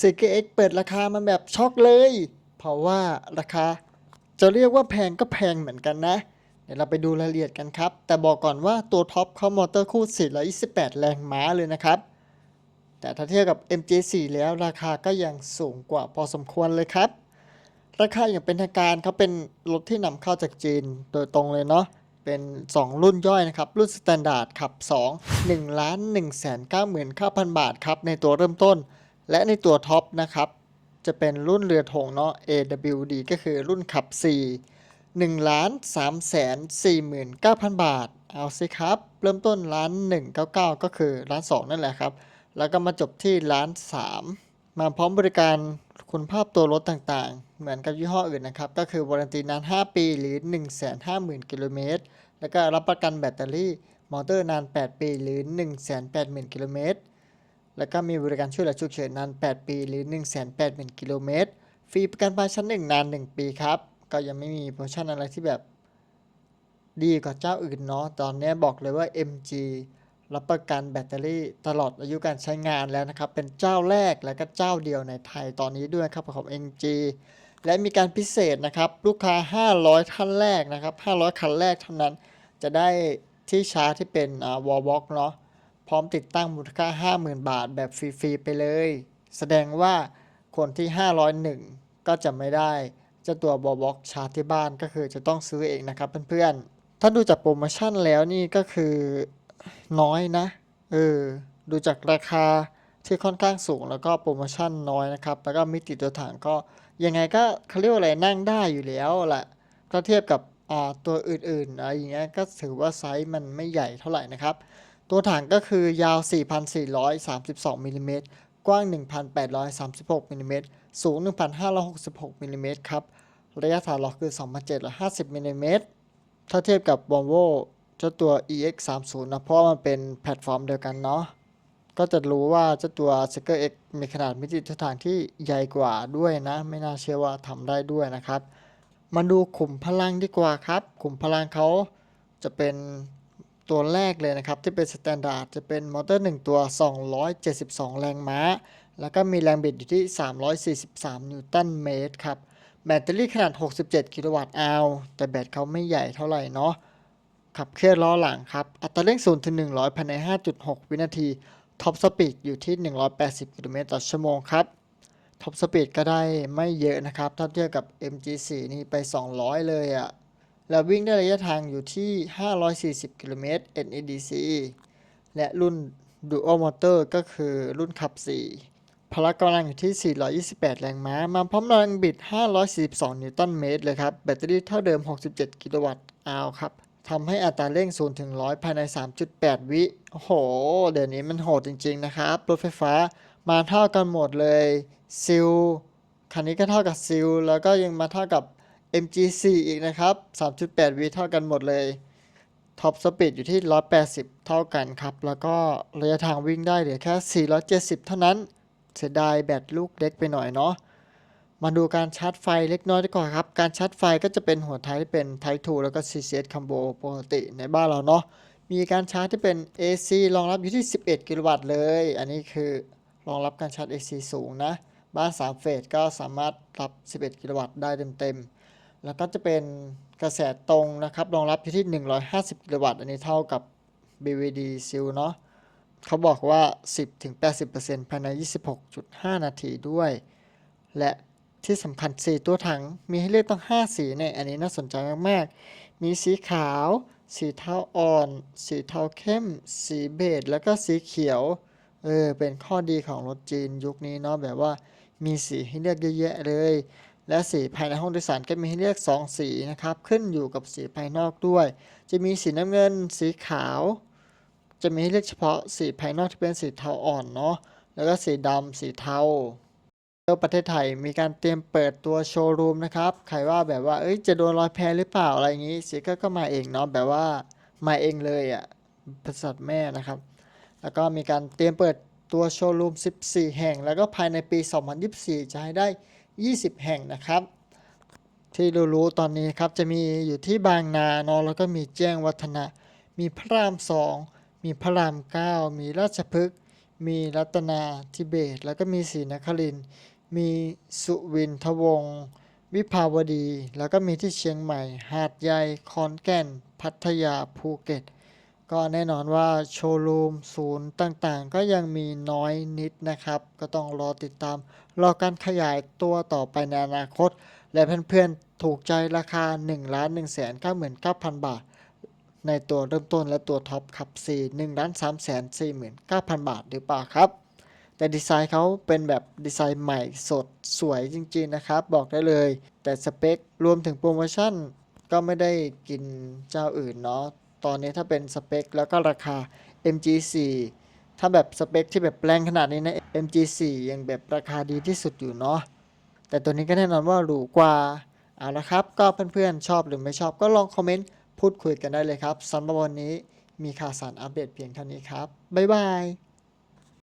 CKX เปิดราคามันแบบช็อกเลย เพราะว่าราคาจะเรียกว่าแพงก็แพงเหมือนกันนะ เดี๋ยวเราไปดูรายละเอียดกันครับ แต่บอกก่อนว่าตัวท็อปเขามอเตอร์คู่ 428 แรงม้าเลยนะครับ แต่ถ้าเทียบกับ MG4 แล้วราคาก็ยังสูงกว่าพอสมควรเลยครับ ราคาอย่างเป็นทางการเขาเป็นรถที่นำเข้าจากจีนโดยตรงเลยเนาะเป็น 2 รุ่นย่อยนะครับ รุ่นสแตนดาร์ดขับ 2 1ล้าน1 9 9 0 0 0 บาทครับ ในตัวเริ่มต้น และในตัวท็อปนะครับ จะเป็นรุ่นเรือธงเนาะ AWD ก็คือรุ่นขับ 4 1ล้าน3แสน49,000 บาท เอาสิครับ เริ่มต้นล้าน199 ก็คือล้าน2 นั่นแหละครับ แล้วก็มาจบที่ล้าน 3 มาพร้อมบริการคุณภาพตัวรถต่างๆ เหมือนกับยี่ห้ออื่นนะครับ ก็คือวารันตีนาน 5 ปีหรือ 150,000 กิโลเมตร แล้วก็รับประกันแบตเตอรี่ มอเตอร์นาน 8 ปีหรือ 180,000 กิโลเมตร แล้วก็มีบริการช่วยเหลือฉุกเฉินนาน 8 ปี หรือ 180,000กิโลเมตร ฟรีประกันภัยชั้น 1 นาน 1 ปีครับ ก็ยังไม่มีโปรโมชั่นอะไรที่แบบดีกว่าเจ้าอื่นเนาะ ตอนนี้บอกเลยว่า MG รับประกันแบตเตอรี่ตลอดอายุการใช้งานแล้วนะครับ เป็นเจ้าแรกและก็เจ้าเดียวในไทยตอนนี้ด้วยครับของ MG และมีการพิเศษนะครับ ลูกค้า 500 ท่านแรกนะครับ 500 คันแรกเท่านั้น จะได้ที่ชาร์จที่เป็นวอลบ็อกเนาะ พร้อมติดตั้งมูลค่า 50,000 บาทแบบฟรีๆไปเลย แสดงว่าคนที่ 501 ก็จะไม่ได้เจ้าตัวบอบ็อกชาร์จที่บ้านก็คือจะต้องซื้อเองนะครับเพื่อนๆ ถ้าดูจากโปรโมชั่นแล้วนี่ก็คือน้อยนะ เออ ดูจากราคาที่ค่อนข้างสูงแล้วก็โปรโมชั่นน้อยนะครับ แล้วก็มิติตัวถังก็ยังไงก็เขาเรียกว่าอะไรนั่งได้อยู่แล้วแหละถ้าเทียบกับตัวอื่นๆอะไรอย่างเงี้ยก็ถือว่าไซส์มันไม่ใหญ่เท่าไหร่นะครับ ตัวถังก็คือยาว 4,432มิลลิเมตรกว้าง 1,836มิลลิเมตรสูง 1,566มิลลิเมตรครับ ระยะฐานล้อคือ 2,750มิลลิเมตรถ้าเทียบกับ Volvo เจ้าตัว EX30 นะเพราะมันเป็นแพลตฟอร์มเดียวกันเนาะก็จะรู้ว่าเจ้าตัว s k e r X มีขนาดมิติทิศทางที่ใหญ่กว่าด้วยนะ ไม่น่าเชื่อว่าทำได้ด้วยนะครับ มาดูขุมพลังดีกว่าครับ ขุมพลังเขาจะเป็น ตัวแรกเลยนะครับ ที่เป็นสแตนดาร์ดจะเป็นมอเตอร์ 1 ตัว 272 แรงม้า แล้วก็มีแรงบิดอยู่ที่ 343 นิวตันเมตรครับ แบตเตอรี่ขนาด 67 กิโลวัตต์อาวแต่แบตเขาไม่ใหญ่เท่าไหร่เนาะขับเคลื่อนล้อหลังครับ อัตราเร่ง0ถึง100ภายใน 5.6 วินาที ท็อปสปีดอยู่ที่ 180 กิโลเมตรต่อชั่วโมงครับ ท็อปสปีดก็ได้ไม่เยอะนะครับ ถ้าเทียบกับ MG4 นี่ไป 200 เลยอะ่ะ แล้ววิ่งได้ระยะทางอยู่ที่ 540 กิโลเมตร NEDC และรุ่น Dual Motor ก็คือรุ่นขับ 4 พละกำลังอยู่ที่ 428 แรงม้า มาพร้อมแรงบิด 542 นิวตันเมตรเลยครับ แบตเตอรี่เท่าเดิม 67 กิโลวัตต์อาวครับทำให้อัตราเร่ง0ถึง100 ภายใน 3.8 วิโอ้โห เดี๋ยวนี้มันโหดจริง ๆ นะครับ รถไฟฟ้ามาเท่ากันหมดเลยซิลคันนี้ก็เท่ากับซิลแล้วก็ยังมาเท่ากับ MG4 อีกนะครับ 3.8วิเท่ากันหมดเลยท็อปสปีดอยู่ที่ 180 เท่ากันครับ แล้วก็ระยะทางวิ่งได้เหลือแค่ 470 เท่านั้น เสียดายแบตลูกเล็กไปหน่อยเนาะ มาดูการชาร์จไฟเล็กน้อยดีกว่าครับ การชาร์จไฟก็จะเป็นหัวท้ายที่เป็น Type 2 แล้วก็ CCS Combo ปกติในบ้านเราเนาะ มีการชาร์จที่เป็น AC รองรับอยู่ที่ 11 กิโลวัตต์เลย อันนี้คือรองรับการชาร์จ AC สูงนะ บ้าน 3 เฟสก็สามารถรับ 11 กิโลวัตต์ได้เต็มๆ แล้วก็จะเป็นกระแสตรงนะครับ รองรับที่ 150 กิโลวัตต์ อันนี้เท่ากับ BVD Seal เนาะเขาบอกว่า 10-80%ภายใน 26.5 นาทีด้วย และที่สำคัญ4ตัวถังมีให้เลือกตั้ง 5 สีเนี่ย อันนี้น่าสนใจมาก ๆ มีสีขาว สีเทาอ่อน สีเทาเข้ม สีเบจแล้วก็สีเขียว เออ เป็นข้อดีของรถจีนยุคนี้เนาะแบบว่ามีสีให้เลือกเยอะแยะเลย และสีภายในห้องโดยสารก็มีให้เลือก 2 สีนะครับ ขึ้นอยู่กับสีภายนอกด้วย จะมีสีน้ำเงิน สีขาว จะมีให้เลือกเฉพาะสีภายนอกที่เป็นสีเทาอ่อนเนาะ แล้วก็สีดำสีเทาแล้วประเทศไทยมีการเตรียมเปิดตัวโชว์รูมนะครับ ใครว่าแบบว่า เอ้ย จะโดนรอยแพหรือเปล่าอะไรอย่างนี้สีก็ก็มาเองเนาะ แบบว่ามาเองเลยอะ่ะบริษัทแม่นะครับ แล้วก็มีการเตรียมเปิดตัวโชว์รูม 14 แห่ง แล้วก็ภายในปี 2024 จะให้ได้ 20 แห่งนะครับ ที่รู้ๆตอนนี้ครับจะมีอยู่ที่บางนาเนาะแล้วก็มีแจ้งวัฒนะ มีพระราม2มีพระราม9มีราชพฤกษ์มีรัตนาทิเบต แล้วก็มีศรีนครินมีสุวินทวงศ์วิภาวดี แล้วก็มีที่เชียงใหม่ หาดใหญ่ขอนแก่น พัทยาภูเก็ต ก็แน่นอนว่าโชว์รูมศูนย์ต่างๆ ก็ยังมีน้อยนิดนะครับ ก็ต้องรอติดตาม รอการขยายตัวต่อไปในอนาคต และเพื่อนๆ ถูกใจราคา 1 1 9 9 0 0 0 บาท ในตัวเริ่มต้นและตัวท็อปครับ4 1 3 4 9 0 0 0บาทหรือเปล่าครับ แต่ดีไซน์เขาเป็นแบบดีไซน์ใหม่สดสวยจริงๆนะครับ บอกได้เลย แต่สเปครวมถึงโปรโมชั่นก็ไม่ได้กินเจ้าอื่นเนาะ ตอนนี้ถ้าเป็นสเปคแล้วก็ราคา MG4 ถ้าแบบสเปคที่แบบแรงขนาดนี้นะ MG4 ยังแบบราคาดีที่สุดอยู่เนาะแต่ตัวนี้ก็แน่นอนว่าหรูกว่าเอาละครับ ก็เพื่อนๆชอบหรือไม่ชอบก็ลองคอมเมนต์พูดคุยกันได้เลยครับสำหรับวันนี้มีข่าวสารอัปเดตเพียงเท่านี้ครับ บ๊ายบาย